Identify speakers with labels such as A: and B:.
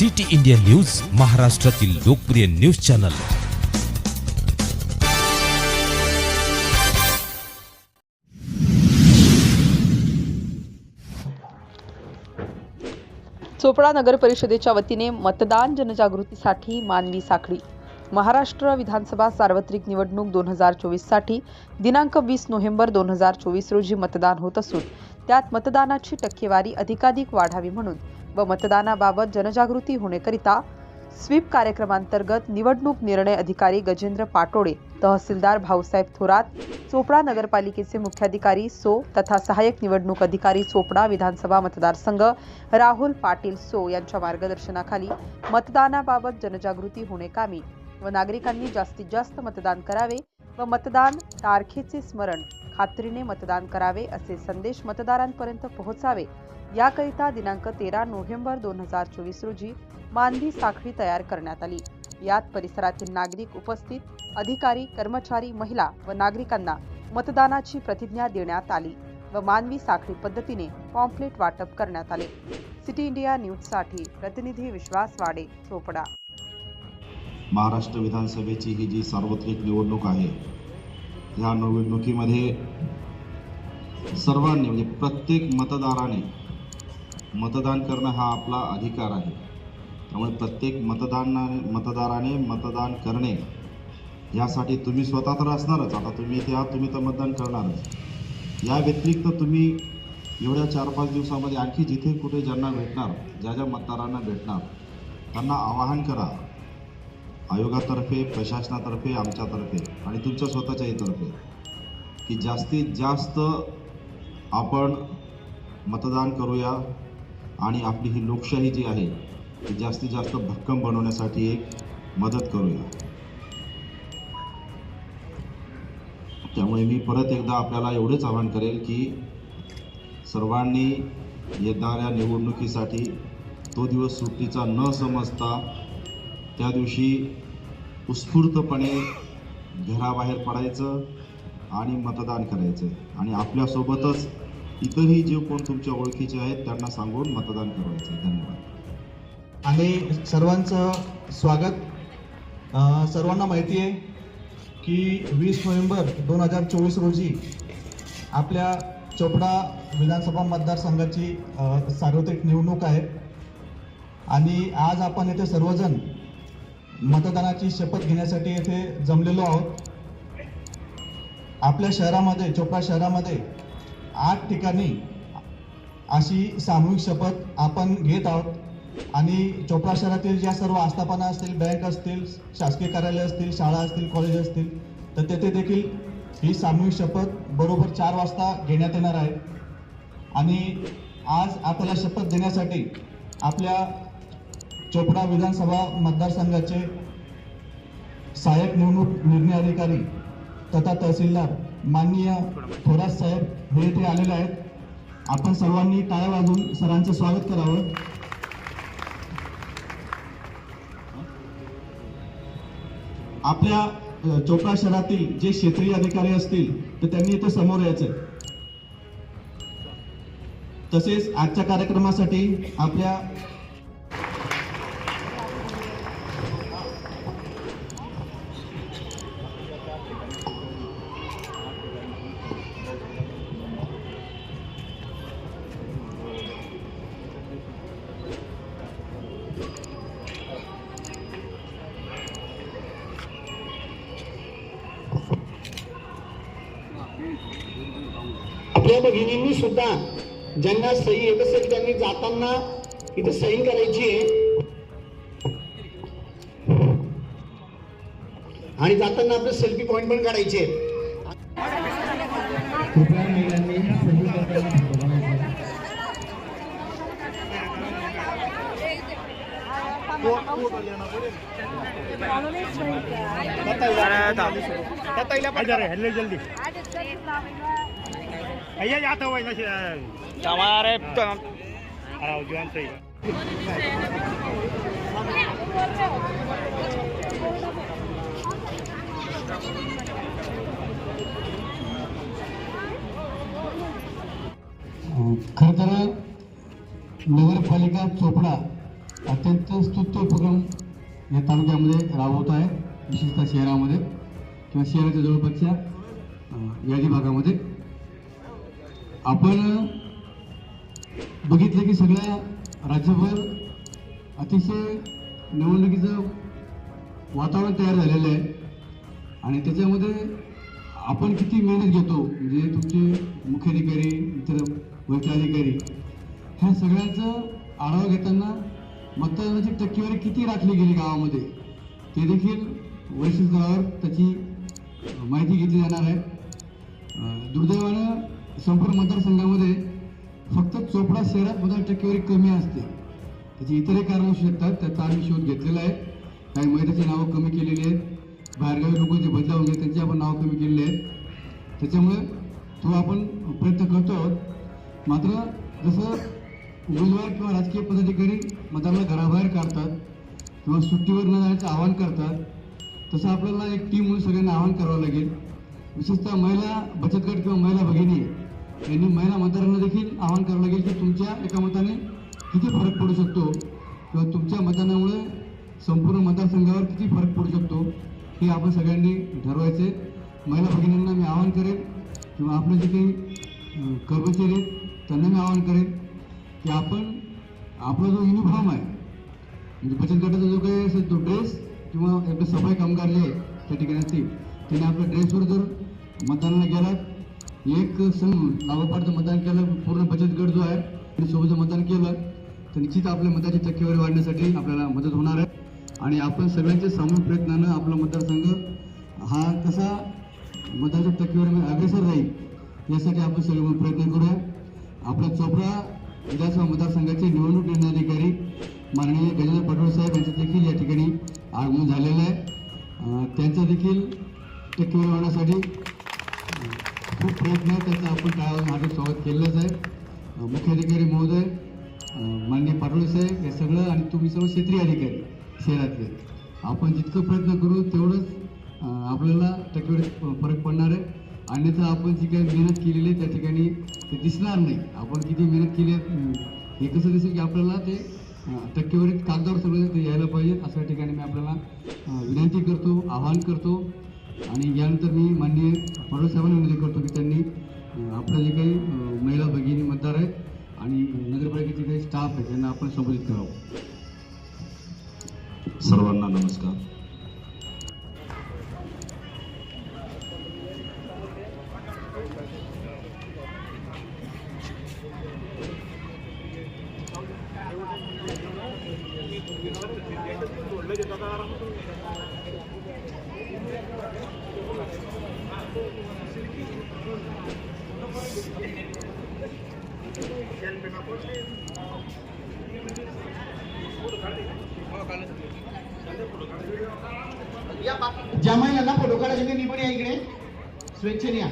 A: City India news महाराष्ट्रातील लोकप्रिय news channel.
B: Chopra नगर परिषदेच्या वतीने मतदान जनजागृतीसाठी मानवी साखळी. महाराष्ट्र विधानसभा सार्वत्रिक निवडणूक दोन हजार चोवीससाठी दिनांक वीस नोव्हेंबर दोन हजार चोवीस रोजी मतदान होत असून त्यात मतदानाची टक्केवारी अधिकाधिक वाढावी म्हणून व मतदानाबाबत जनजागृती होण्याकरिता स्वीप कार्यक्रमांतर्गत निवडणूक निर्णय अधिकारी गजेंद्र पाटोडे तहसीलदार भाऊसाहेब थोरात चोपडा नगरपालिकेचे मुख्याधिकारी सो तथा सहाय्यक निवडणूक अधिकारी चोपडा विधानसभा मतदारसंघ राहुल पाटील सो यांच्या मार्गदर्शनाखाली मतदानाबाबत जनजागृती होणे कामी व नागरिकांनी जास्तीत जास्त मतदान करावे व मतदान तारखेचे स्मरण खात्रीने मतदान करावे असे संदेश मतदारांपर्यंत पोहोचावे. याकरिता दिनांक तेरा नोव्हेंबर दोन हजार चोवीस रोजी मानवी साखळी तयार करण्यात आली. यात परिसरातील नागरिक उपस्थित अधिकारी कर्मचारी महिला व नागरिकांना मतदानाची प्रतिज्ञा देण्यात आली व मानवी साखळी पद्धतीने पॉम्पलेट वाटप करण्यात आले. सिटी इंडिया न्यूजसाठी प्रतिनिधी विश्वास वाडे चोपडा.
C: महाराष्ट्र विधानसभेची ही जी सार्वत्रिक निवडणूक आहे ह्या निवडणुकीमध्ये सर्वांनी म्हणजे प्रत्येक मतदाराने मतदान करणं हा आपला अधिकार आहे. त्यामुळे प्रत्येक मतदानाने मतदाराने मतदान करणे यासाठी तुम्ही स्वतः तर असणारच. आता तुम्ही इथे आहात तुम्ही तर मतदान करणारच. या व्यतिरिक्त तुम्ही एवढ्या चार पाच दिवसामध्ये आणखी जिथे कुठे ज्यांना भेटणार ज्या ज्या मतदारांना भेटणार त्यांना आवाहन करा. आयोगातर्फे प्रशासनातर्फे आमच्यातर्फे आणि तुमच्या स्वतःच्याही तर्फे की जास्तीत जास्त आपण मतदान करूया आणि आपली ही लोकशाही जी आहे ती जास्तीत जास्त भक्कम बनवण्यासाठी एक मदत करूया. त्यामुळे मी परत एकदा आपल्याला एवढेच आवाहन करेल की सर्वांनी येणाऱ्या निवडणुकीसाठी तो दिवस सुट्टीचा न समजता त्या दिवशी उत्स्फूर्तपणे घराबाहेर पडायचं आणि मतदान करायचं. आणि आपल्यासोबतच इतरही जे कोण तुमच्या ओळखीचे आहेत त्यांना सांगून मतदान करायचं. धन्यवाद.
D: आणि सर्वांचं स्वागत. सर्वांना माहिती आहे की वीस नोव्हेंबर दोन हजार चोवीस रोजी आपल्या चोपडा विधानसभा मतदारसंघाची सार्वत्रिक निवडणूक आहे. आणि आज आपण येथे सर्वजण मतदानाची शपथ घेण्यासाठी येथे जमलेलो आहोत. आपल्या शहरामध्ये चोपडा शहरामध्ये आठ ठिकाणी अशी सामूहिक शपथ आपण घेत आहोत. आणि चोपडा शहरातील ज्या सर्व आस्थापना असतील बँक असतील शासकीय कार्यालय असतील शाळा असतील कॉलेज असतील तर तेथे देखील ही सामूहिक शपथ बरोबर चार वाजता घेण्यात येणार आहे. आणि आज आपल्याला शपथ देण्यासाठी आपल्या चोपडा विधानसभा मतदारसंघाचे सहाय्यक निवडणूक निर्णय अधिकारी तथा तहसीलदार माननीय थोरात साहेब हे इथे आलेले आहेत. आपण सर्वांनी टाळ्या वाजून सरांचं स्वागत करावं. आपल्या चोपडा शहरातील जे क्षेत्रीय अधिकारी असतील तर त्यांनी इथे समोर यायचं तसेच आजच्या कार्यक्रमासाठी आपल्या
E: भगिनींनी सुद्धा ज्यांना सही येत असेल त्यांनी जाताना इथे सही करायची आहे. आणि जाताना आपले सेल्फी पॉइंट पण काढायचे आहेत
D: कृपया सही खर तर नगरपालिका चोपडा
F: अत्यंत स्तुत्य उपक्रम या तालुक्यामध्ये राबवत आहे विशेषतः शहरामध्ये किंवा शहराच्या जवळपासच्या यादी भागामध्ये. आपण बघितलं की सगळ्या राज्यभर अतिशय निवडणुकीचं वातावरण तयार झालेलं आहे. आणि त्याच्यामध्ये आपण किती मेहनत घेतो म्हणजे तुमचे मुख्याधिकारी इतर वरिष्ठाधिकारी ह्या सगळ्यांचं आढावा घेताना मतदानाची टक्केवारी किती राखली गेली गावामध्ये ते देखील वरिष्ठ स्तरावर त्याची माहिती घेतली जाणार आहे. दुर्दैवानं संपूर्ण मतदारसंघामध्ये फक्त चोपडा शहरात मतदान टक्केवारी कमी असते. त्याची इतरही कारणं असू शकतात त्याचा आम्ही शोध घेतलेला आहे. काही महिलाची नावं कमी केलेली आहेत. बाहेरगावी लोक जे बदलावून गेले त्यांची आपण नावं कमी केलेली आहेत. त्याच्यामुळे तो आपण प्रयत्न करतो आहोत. मात्र जसं उमेदवार किंवा राजकीय पदाधिकारी मतदाराला घराबाहेर काढतात किंवा सुट्टीवर न जाण्याचं आवाहन करतात तसं आपल्याला एक टीम म्हणून सगळ्यांना आवाहन करावं लागेल. विशेषतः महिला बचत गट किंवा महिला भगिनी यांनी महिला मतदारांना देखील आवाहन करावं लागेल की तुमच्या एका मताने किती फरक पडू शकतो? किंवा तुमच्या मतदानामुळे संपूर्ण मतदारसंघावर किती फरक पडू शकतो? हे आपण सगळ्यांनी ठरवायचे महिला भगिनींना मी आवाहन करेन किंवा आपले जे काही कर्मचारी आहेत त्यांना मी आवाहन करेन की आपण आपला जो युनिफॉर्म आहे म्हणजे बचत गटाचा जो काही असेल तो ड्रेस किंवा आपले सफाई कामगार जे त्या ठिकाणी असतील त्यांनी आपल्या ड्रेसवर जर मतदानाला गेलात एक संघ लागोपाठचं मतदान केलं पूर्ण बचत गट जो आहे त्यांनी सोबत मतदान केलं तर निश्चित आपल्या मताची टक्केवारी वाढण्यासाठी आपल्याला मदत होणार आहे. आणि आपण सगळ्यांच्या सामूहिक प्रयत्नानं आपला मतदारसंघ हा कसा मतदाराच्या टक्केवारीमध्ये अग्रेसर राहील यासाठी आपण सगळे प्रयत्न करूया. आपल्या चोपडा विधानसभा मतदारसंघाचे निवडणूक निर्णय अधिकारी माननीय गजेंद्र पाटोळे साहेब यांचं देखील या ठिकाणी आगमन झालेलं आहे. त्यांचं देखील टक्केवारी वाढवण्यासाठी खूप प्रयत्न आहे. त्याचं आपण काय हार्दिक स्वागत केलेलंच आहे. मुख्याधिकारी महोदय माननीय पाटोळे साहेब हे सगळं आणि तुम्ही सर्व क्षेत्रीय अधिकारी शहरातले. आपण जितकं प्रयत्न करू तेवढंच आपल्याला टक्केवारीत फरक पडणार आहे. अन्यथा आपण जी काही मेहनत केलेली आहे त्या ठिकाणी ते दिसणार नाही. आपण किती मेहनत केली आहे हे कसं दिसेल की आपल्याला ते टक्केवारीत कागदावर सगळं ते यायला पाहिजे. अशा ठिकाणी मी आपल्याला विनंती करतो आवाहन करतो. आणि यानंतर मी माननीय पडोळ साहेबांना विनंती करतो की त्यांनी आपल्या जे काही महिला भगिनी मतदार आहेत आणि नगरपालिकेचे काही स्टाफ आहे त्यांना आपण संबोधित करावं.
C: सर्वांना नमस्कार.
E: जमाई यांना फोटो काढायचे ते निपण या इकडे. स्वेच्छेने या.